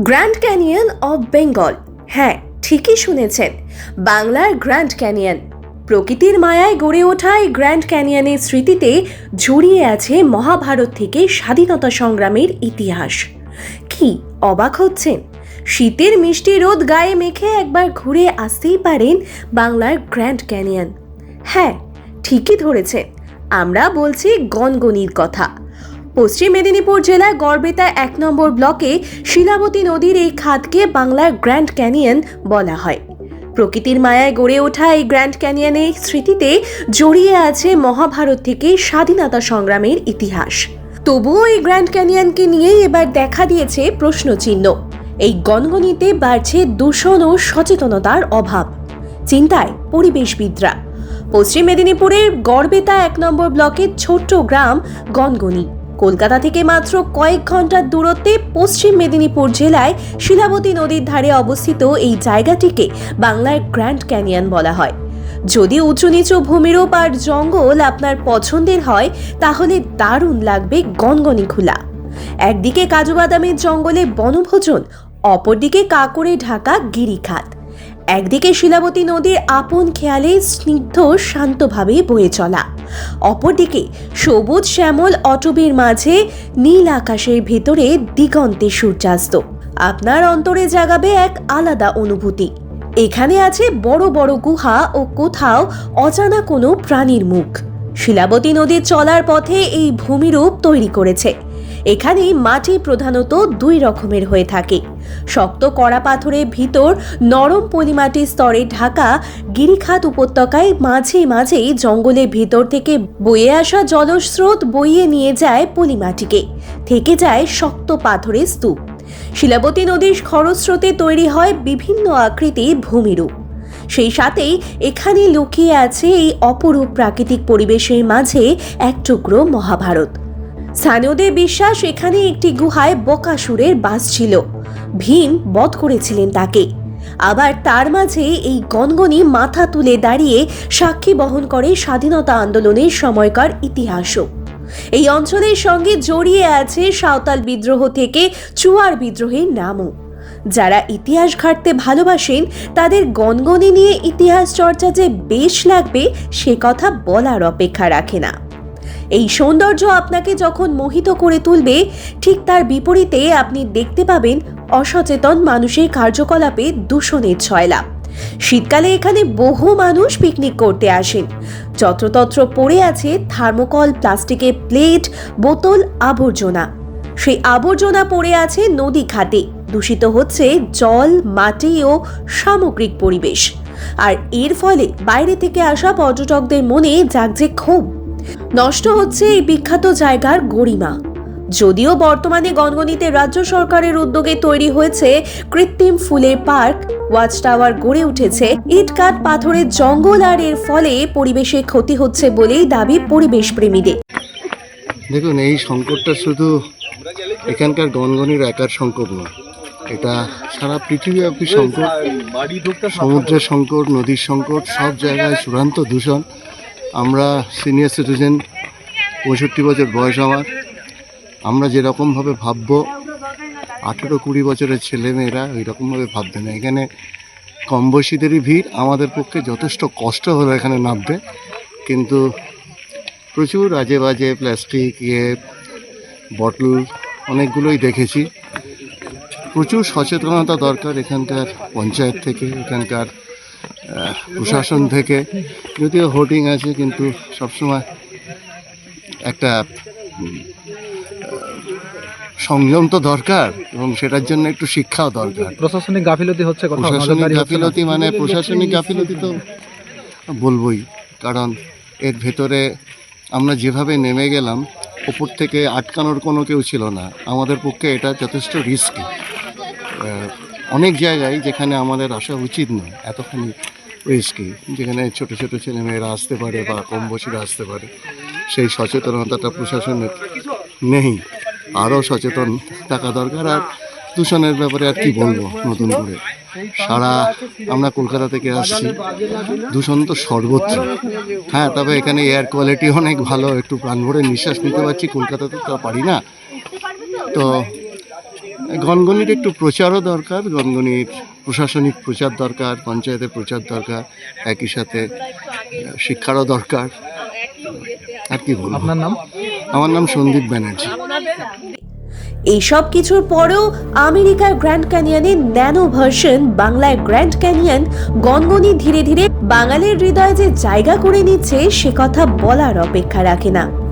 Grand canyon of Bengal. হ্যাঁ ঠিকই শুনেছেন। বাংলার গ্র্যান্ড ক্যানিয়ন। প্রকৃতির মায়ায় গড়ে ওঠা এই গ্র্যান্ড ক্যানিয়নের স্মৃতিতে জড়িয়ে আছে মহাভারত থেকে স্বাধীনতা সংগ্রামের ইতিহাস। কি অবাক হচ্ছেন? শীতের মিষ্টি রোদ গায়ে মেখে একবার ঘুরে আসতেই পারেন বাংলার গ্র্যান্ড ক্যানিয়ন। হ্যাঁ ঠিকই ধরেছেন। আমরা বলছি গনগনির কথা। পশ্চিম মেদিনীপুর জেলার গড়বেতা এক নম্বর ব্লকে শিলাবতী নদীর এই খাতকে বাংলার গ্র্যান্ড ক্যানিয়ন বলা হয়। প্রকৃতির মায়ায় গড়ে ওঠা এই গ্র্যান্ড ক্যানিয়নের স্মৃতিতে জড়িয়ে আছে মহাভারত থেকে স্বাধীনতা সংগ্রামের ইতিহাস। তবুও এই গ্র্যান্ড ক্যানিয়নকে নিয়েই এবার দেখা দিয়েছে প্রশ্নচিহ্ন। এই গনগনিতে বাড়ছে দূষণ ও সচেতনতার অভাব। চিন্তায় পরিবেশবিদরা। পশ্চিম মেদিনীপুরের গড়বেতা এক নম্বর ব্লকের ছোট্ট গ্রাম গনগনি। কলকাতা থেকে মাত্র কয়েক ঘণ্টার দূরত্বে পশ্চিম মেদিনীপুর জেলায় শিলাবতী নদীর ধারে অবস্থিত এই জায়গাটিকে বাংলার গ্র্যান্ড ক্যানিয়ন বলা হয়। যদি উঁচু নিচু ভূমিরূপ আর জঙ্গল আপনার পছন্দের হয়, তাহলে দারুণ লাগবে গনগনি খোলা। একদিকে কাজু বাদামের জঙ্গলে বনভোজন, অপরদিকে কাকড়ে ঢাকা গিরিখাত। একদিকে শিলাবতী নদীর আপন খেয়ালে স্নিগ্ধ শান্তভাবে বয়ে চলা। অপরদিকে সবুজ শ্যামল অটবির মাঝে নীল আকাশের ভেতরে দিগন্তে সূর্যাস্ত। আপনার অন্তরে জাগাবে এক আলাদা অনুভূতি। এখানে আছে বড় বড় গুহা ও কোথাও অজানা কোনো প্রাণীর মুখ। শিলাবতী নদীর চলার পথে এই ভূমিরূপ তৈরি করেছে। এখানে মাটি প্রধানত দুই রকমের হয়ে থাকে। শক্ত কড়া পাথরের ভিতর নরম পলিমাটির স্তরে ঢাকা গিরিখাত উপত্যকায় মাঝে মাঝেই জঙ্গলের ভিতর থেকে বয়ে আসা জলস্রোত বইয়ে নিয়ে যায় পলিমাটিকে। থেকে যায় শক্ত পাথরের স্তূপ। শিলাবতী নদীর খরস্রোতে তৈরি হয় বিভিন্ন আকৃতির ভূমিরূপ। সেই সাথেই এখানে লুকিয়ে আছে এই অপরূপ প্রাকৃতিক পরিবেশের মাঝে এক টুকরো মহাভারত। স্থানীয়দের বিশ্বাস এখানে একটি গুহায় বকাসুরের বাস ছিল। ভীম বধ করেছিলেন তাকে। আবার তার মাঝে এই গনগনি মাথা তুলে দাঁড়িয়ে সাক্ষী বহন করে স্বাধীনতা আন্দোলনের সময়কার ইতিহাসও। এই অঞ্চলের সঙ্গে জড়িয়ে আছে সাঁওতাল বিদ্রোহ থেকে চুয়ার বিদ্রোহের নামও। যারা ইতিহাস ঘাঁটতে ভালোবাসেন, তাদের গনগনি নিয়ে ইতিহাস চর্চা যে বেশ লাগবে, সে কথা বলার অপেক্ষা রাখে না। এই সৌন্দর্য আপনাকে যখন মোহিত করে তুলবে, ঠিক তার বিপরীতে আপনি দেখতে পাবেন অসচেতন মানুষের কার্যকলাপে দূষণের ছয়লাভ শীতকালে এখানে বহু মানুষ পিকনিক করতে আসেন। যত্রতত্র পড়ে আছে থার্মোকল, প্লাস্টিকের প্লেট, বোতল, আবর্জনা। সেই আবর্জনা পড়ে আছে নদী খাতে দূষিত হচ্ছে জল, মাটি ও সামগ্রিক পরিবেশ। আর এর ফলে বাইরে থেকে আসা পর্যটকদের মনে জাগছে ক্ষোভ। নষ্ট হচ্ছে এই বিখ্যাত জায়গার গরিমা। যদিও বর্তমানে গনগনিতে রাজ্য সরকারের উদ্যোগে তৈরি হয়েছে কৃত্রিম ফুলের পার্ক ওয়াচ টাওয়ার গড়ে উঠেছে ইট কাঠ পাথরের জঙ্গল আর এর ফলে পরিবেশে ক্ষতি হচ্ছে বলেই দাবি পরিবেশ প্রেমীদের দেখুন, এই সংকটটা শুধু এখানকার গনগনির একার সংকট নয়, এটা সারা পৃথিবীব্যাপী সংকট, সমুদ্রের সংকট, নদীর সংকট, সব জায়গায় চূড়ান্ত দূষণ। আমরা সিনিয়র সিটিজেন পঁয়ষট্টি বছর বয়স আমার। আমরা যেরকমভাবে ভাববো, আঠেরো কুড়ি বছরের ছেলেমেয়েরা ওই রকমভাবে ভাববে না। এখানে কম বয়সীদেরই ভিড়, আমাদের পক্ষে যথেষ্ট কষ্ট হলো এখানে নামবে কিন্তু প্রচুর আজে বাজে প্লাস্টিক ইয়ে বটল অনেকগুলোই দেখেছি। প্রচুর সচেতনতা দরকার এখানকার পঞ্চায়েত থেকে, এখানকার প্রশাসন থেকে। যদিও হোর্ডিং আছে কিন্তু সবসময় একটা সংযম তো দরকার এবং সেটার জন্য একটু শিক্ষাও দরকার। প্রশাসনিক গাফিলতি হচ্ছে প্রশাসনিক? গাফিলতি মানে প্রশাসনিক গাফিলতি তো বলবই কারণ এর ভেতরে আমরা যেভাবে নেমে গেলাম ওপর থেকে আটকানোর কোনো কেউ ছিল না। আমাদের পক্ষে এটা যথেষ্ট রিস্কি অনেক জায়গায় যেখানে আমাদের আসা উচিত নয়, এতখানি রিস্কি যেখানে ছোট ছোট ছেলেমেয়েরা আসতে পারে বা কম বয়সীরা আসতে পারে। সেই সচেতনতাটা প্রশাসনের নেই, আরও সচেতন থাকা দরকার। আর দূষণের ব্যাপারে আর কি বলব নতুন করে? সারা, আমরা কলকাতা থেকে আসছি, দূষণ তো সর্বত্র। হ্যাঁ তবে এখানে এয়ার কোয়ালিটি অনেক ভালো, একটু প্রাণ ভরে নিঃশ্বাস নিতে পারছি, কলকাতাতে তো পারি না। তো গনগনির একটু প্রচারও দরকার গনগনির প্রশাসনিক প্রচার দরকার পঞ্চায়েতের প্রচার দরকার একই সাথে শিক্ষারও দরকার। আর কি বলব? আপনার নাম? আমার নাম সন্দীপ ব্যানার্জি। এই সব কিছুর পরেও আমেরিকার গ্র্যান্ড ক্যানিয়নের ন্যানো ভার্সন বাংলায় গ্র্যান্ড ক্যানিয়ন গনগনি ধীরে ধীরে বাঙালির হৃদয়ে যে জায়গা করে নিচ্ছে সে কথা বলার অপেক্ষা রাখে না।